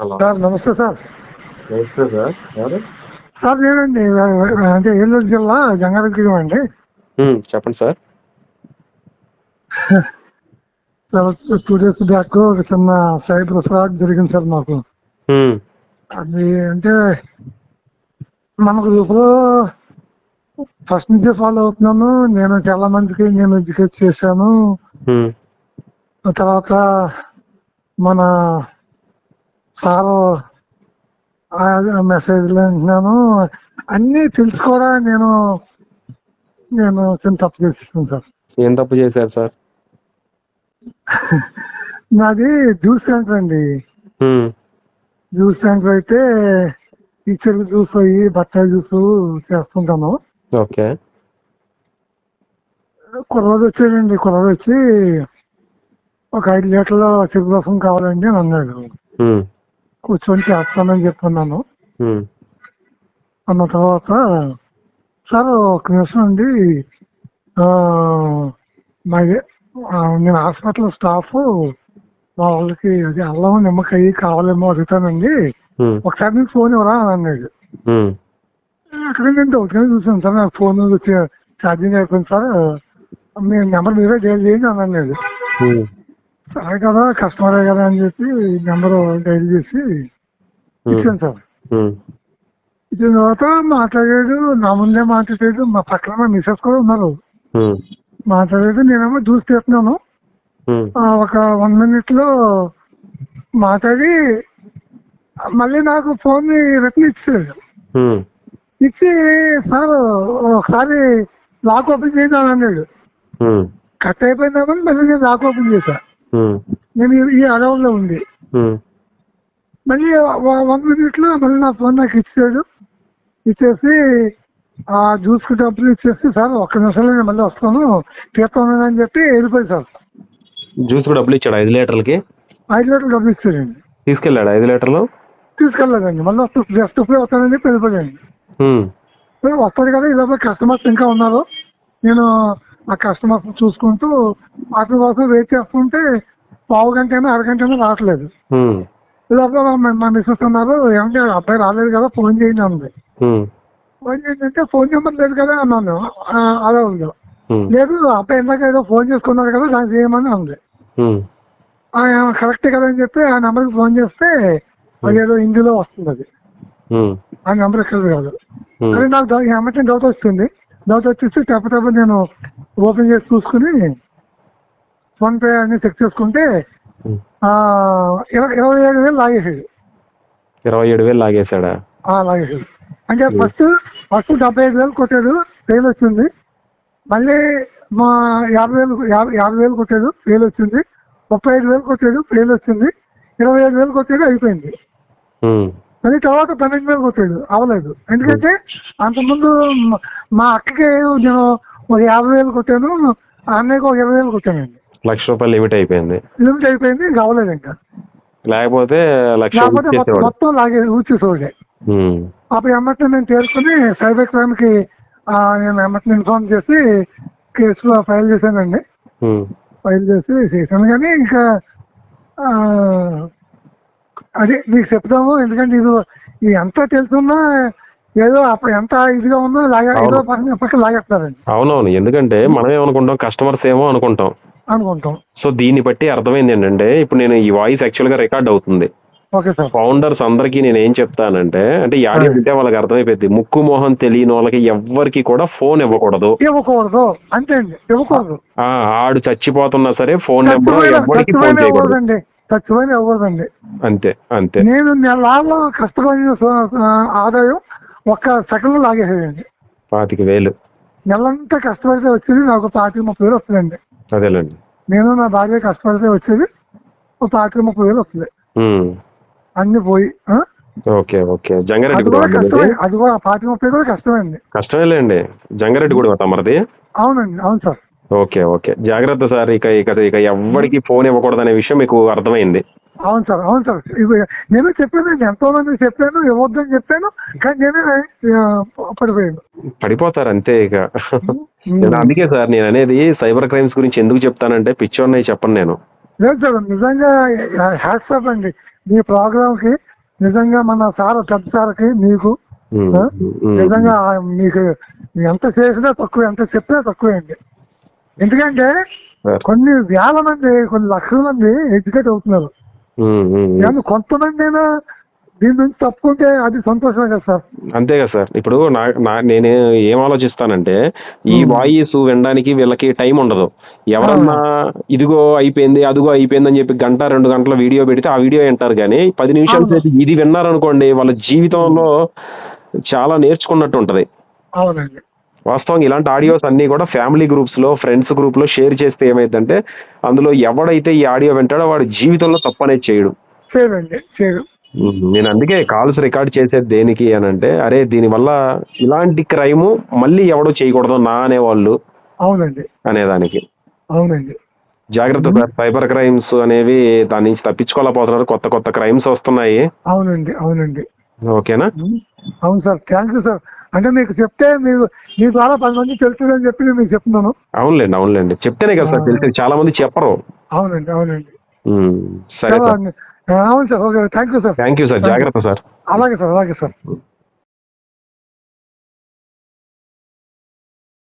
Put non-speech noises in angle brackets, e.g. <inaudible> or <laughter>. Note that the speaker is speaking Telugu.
సార్ నమస్తే సార్. నమస్తే సార్ సార్ నేనండి అంటే ఏలూరు జిల్లా జంగారెడ్డి అండి. చెప్పండి sir. <laughs> Sir two days back ఒక చిన్న సైబర్ ఫ్రాడ్ జరిగింది సార్ మాకు. అది అంటే మనకు ఇప్పుడు ఫస్ట్ నుంచే ఫాలో అవుతున్నాను. నేను చాలా మందికి నేను ఎడ్యుకేట్ చేశాను. తర్వాత మన సార్ మెసేజ్లు వింటున్నాను. అన్నీ తెలిసి కూడా నేను నేను చిన్న తప్పు చేసేసాను సార్. ఏం తప్పు చేశారు సార్? <laughs> నాది జ్యూస్ సెంటర్ అండి. జ్యూస్ సెంటర్ అయితే టీచర్లు జ్యూస్ అయ్యి బత్తాయి జ్యూస్ చేస్తుంటాను. ఓకే. కుర్రోడు వచ్చాడండి. కుర్రోడు వచ్చి ఒక ఐదు లీటర్ల చెరుకు రసం కావాలండి అని అన్నాడు. కూర్చొని చేస్తానని చెప్తున్నాను. అన్న తర్వాత సార్ ఒక నిమిషం అండి. మా నేను హాస్పిటల్ స్టాఫ్. మా వాళ్ళకి అది అల్లం నిమ్మకాయ కావాలేమో అడుగుతానండి. ఒకసారి నీకు ఫోన్ ఇవ్వరా? అని అన్నాడు. అక్కడ నేను డౌట్గానే చూసాను సార్. నాకు ఫోన్ ఛార్జింగ్ అయిపోయింది సార్. మీ నెంబర్ మీరే డైల్ చేయండి అని అన్నాడు. సరే కదా కస్టమరే కదా అని చెప్పి నెంబర్ డైల్ చేసి ఇచ్చాను సార్. ఇచ్చిన తర్వాత మాట్లాడాడు నా ముందే మాట్లాడాడు మా పక్కన మా మిసెస్ కూడా ఉన్నారు. మాట్లాడాడు నేనేమో జ్యూస్ తీస్తున్నాను. ఒక వన్ మినిట్లో మాట్లాడి మళ్ళీ నాకు ఫోన్ రిటర్న్ ఇచ్చాడు. ఇచ్చి సార్ ఒకసారి లాక్ ఓపెన్ అని అన్నాడు. కట్ అయిపోయిందామని మళ్ళీ నేను లాక్ ఓపెన్ చేశా. ఉమ్, నేను ఈ- అడవుల్లో ఉంది మళ్ళీ వన్ మినిట్లో మళ్ళీ నా ఫోన్ నాకు ఇచ్చాడు. ఇచ్చేసి ఆ జ్యూస్కి డబ్బులు ఇచ్చేసి సార్ ఒక్క నిమిషంలో నేను మళ్ళీ వస్తాను. తీస్తాను అని చెప్పి వెళ్ళిపోయి సార్. జ్యూస్ కూడా డబ్బులు ఇచ్చాడు ఐదు లీటర్లకి? ఐదు లీటర్లు డబ్బులు ఇచ్చాడండి. తీసుకెళ్ళాడు ఐదు లీటర్లు? తీసుకెళ్ళలేదండి. మళ్ళీ వస్తూ జస్ట్ ఇప్పుడే వస్తానని చెప్పి వెళ్ళిపోయాడు వస్తాడు కదా ఇలా కస్టమర్స్ ఇంకా ఉన్నారు. నేను ఆ కస్టమర్స్ చూసుకుంటూ అతని కోసం వెయిట్ చేస్తుంటే పావు గంట అయినా అరగంట అయినా రావట్లేదు ఇలా మా- మిస్సెస్ అన్నారు ఏమంటే అబ్బాయి రాలేదు కదా ఫోన్ చేయండి అంది. ఉమ్, ఫోన్ చేయండి అంటే ఫోన్ నెంబర్ లేదు కదా అన్నాను. "ఆ, అదే ఉంది. లేదు అబ్బాయి ఇందాక ఏదో ఫోన్ చేసుకున్నారు కదా దానికి చేయమని అంది. ఉమ్, "ఆ, కరెక్టే కదా అని చెప్పి ఆ నెంబర్కి ఫోన్ చేస్తే అదేదో హిందీలో వస్తుంది అది. ఆ నెంబర్ ఎక్కడ కాదు. అదే నాకు ఏమంటే డౌట్ వస్తుంది. డౌట్ వచ్చేసి తెప్ప తెప్ప నేను ఓపెన్ చేసి చూసుకుని ఫోన్ పే అన్ని చెక్ చేసుకుంటే ఇరవై ఏడు వేలు లాగేసాడు ఇరవై ఏడు వేలు లాగేశాడా? ఆ, లాగేసాడు అంటే ఫస్ట్ ఫస్ట్ డెబ్బై ఐదు వేలు కొట్టాడు ఫెయిల్ వచ్చింది. మళ్ళీ మా యాభై వేలు యాభై వేలు కొట్టాడు ఫెయిల్ వచ్చింది. ముప్పై ఐదు వేలు కొట్టాడు ఫెయిల్ వచ్చింది. ఇరవై ఐదు వేలు కొట్టాడు అయిపోయింది. మళ్ళీ తర్వాత పన్నెండు వేలు కొట్టాడు అవ్వలేదు. ఎందుకంటే అంతకుముందు మ- మా అక్కకి నేను ఒక యాభై వేలు కొట్టాను అన్నయ్యకి ఒక ఇరవై వేలు కొట్టానండి లక్ష రూపాయలు లిమిట్ అయిపోయింది. లిమిట్ అయిపోయింది ఇంకా అవ్వలేదు ఇంకా. లేకపోతే లక్ష లేకపోతే మొత్తం మొత్తం లాగే ఊచేసేవాడే అప్పుడు ఎమ్మటి నేను తేరుకుని సైబర్ క్రైమ్కి ఆ, నేను ఎమ్మటిని ఇన్ఫార్మ్ చేసి కేసులో ఫైల్ చేశానండి. ఫైల్ చేసి చేశాను. కానీ ఇంకా ఆ, అదే మీకు చెప్తాము ఎందుకంటే ఇది ఇది ఎంత తెలుసున్నా ఏదో అప్పుడు ఎంత ఇదిగా ఉన్నా లాగా ఏదో. పక్కన లాగేస్తారండి. అవునవును ఎందుకంటే మనం ఏమనుకుంటాం కస్టమర్స్ ఏమో అనుకుంటాం. అనుకుంటాం. సో దీన్ని బట్టి అర్థమైంది ఏంటంటే ఇప్పుడు నేను ఈ వాయిస్ యాక్చువల్గా రికార్డ్ అవుతుంది. Okay sir. ఫౌండర్స్ అందరికీ నేను ఏం చెప్తానంటే అంటే ఈ ఆడియో వింటే వాళ్ళకి అర్థమైపోయింది ముక్కు మోహన్ తెలియని వాళ్ళకి ఎవ్వరికి కూడా ఫోన్ ఇవ్వకూడదు. ఇవ్వకూడదు. అంతే అండి. ఇవ్వకూడదు. ఆ, ఆడు చచ్చిపోతున్నా సరే ఫోన్ నెంబర్ ఎవరికి ఫోన్ చేయకూడదు. చచ్చిపోయిన ఇవ్వకూడదండి అంతే అంతే. నేను నెలలో కష్టపడిన ఆదాయం ఒక్క సెకండ్ లాగేసేదండి పాతిక వేలు. నెలంతా కష్టపడితే వచ్చేది నాకు పాతిక ముప్పై వేలు వస్తుందండి అదేలేండి. నేను నా భార్య కష్టపడితే వచ్చేది ఒక పాతిక ముప్పై వేలు వస్తుంది. అన్ని పోయి? Okay okay. జంగారెడ్డి అది కూడా కూడా కష్టమే అది కూడా పాతిక ముప్పై కూడా కష్టమండి కష్టమేలేండి. జంగారెడ్డి కూడా తమరిది? అవునండి అవును సార్. Okay okay. జాగ్రత్త సార్ ఇక ఇక ఇక ఎవ్వరికి ఫోన్ ఇవ్వకూడదు అనే విషయం మీకు అర్థమైంది. అవును సార్ అవును సార్. నేను చెప్పానండి ఎంతో మందికి చెప్పాను ఇవ్వద్దని చెప్పాను కానీ నేనే పడిపోయాను. పడిపోతారు అంతే ఇక నేను అందుకే సార్ నేను అనేది సైబర్ క్రైమ్స్ గురించి ఎందుకు చెప్తానంటే పిచ్చోన్నయ్య చెప్పను నేను. లేదు సార్ నిజంగా హ్యాట్సాప్ అండి. మీ ప్రోగ్రామ్కి నిజంగా మన సార్ పెద్ద సార్కి మీకు ఉమ్, ఆ? ఉమ్, నిజంగా మీకు ఎంత చేసినా తక్కువ ఎంత చెప్పినా తక్కువే అండి. ఎందుకంటే. కొన్ని వేల మంది కొన్ని లక్షల మంది ఎడ్యుకేట్ అవుతున్నారు. కానీ కొంతమంది అయినా దీని నుంచి తప్పుకుంటే అది సంతోషమే కదా సార్? అంతే కదా సార్. ఇప్పుడు నా నా నేను ఏం ఆలోచిస్తానంటే ఈ వాయిస్ వినడానికి వీళ్ళకి టైం ఉండదు. ఎవరన్నా ఇదిగో అయిపోయింది అదిగో అయిపోయింది అని చెప్పి గంట రెండు గంటల వీడియో పెడితే ఆ వీడియో వింటారు కానీ పది నిమిషాలు ఇది విన్నారనుకోండి వాళ్ళ జీవితంలో చాలా నేర్చుకున్నట్టు ఉంటది. అవునండి. వాస్తవంగా ఇలాంటి ఆడియోస్ అన్నీ కూడా ఫ్యామిలీ గ్రూప్స్లో ఫ్రెండ్స్ గ్రూప్లో షేర్ చేస్తే ఏమైందంటే అందులో ఎవడైతే ఈ ఆడియో వింటాడో వాడి జీవితంలో తప్పు అనేది చేయడు. నేను అందుకే కాల్స్ రికార్డ్ చేసేది దేనికి అని అంటే అరే దీనివల్ల ఇలాంటి క్రైమ్ మళ్ళీ ఎవడో చేయకూడదు నా అనేవాళ్ళు అవునండి. అనేదానికి. అవునండి. జాగ్రత్త సార్ సైబర్ క్రైమ్స్ అనేవి దాని నుంచి తప్పించుకోలేకపోతున్నారు కొత్త కొత్త క్రైమ్స్ వస్తున్నాయి. అవునండి అవునండి. ఓకేనా? అవును సార్ థ్యాంక్ యూ సార్. అంటే మీకు చెప్తే మీరు మీ ద్వారా పది మంది తెలుస్తుందని చెప్పి నేను మీకు చెప్తున్నాను. అవునులేండి అవునులేండి. చెప్తేనే కదా సార్ తెలిసేది. చాలా మంది చెప్పరు. అవునండి అవునండి. సరే. అవును sir okay thank you sir. Thank you sir జాగ్రత్త సార్. అలాగే సార్ అలాగే సార్.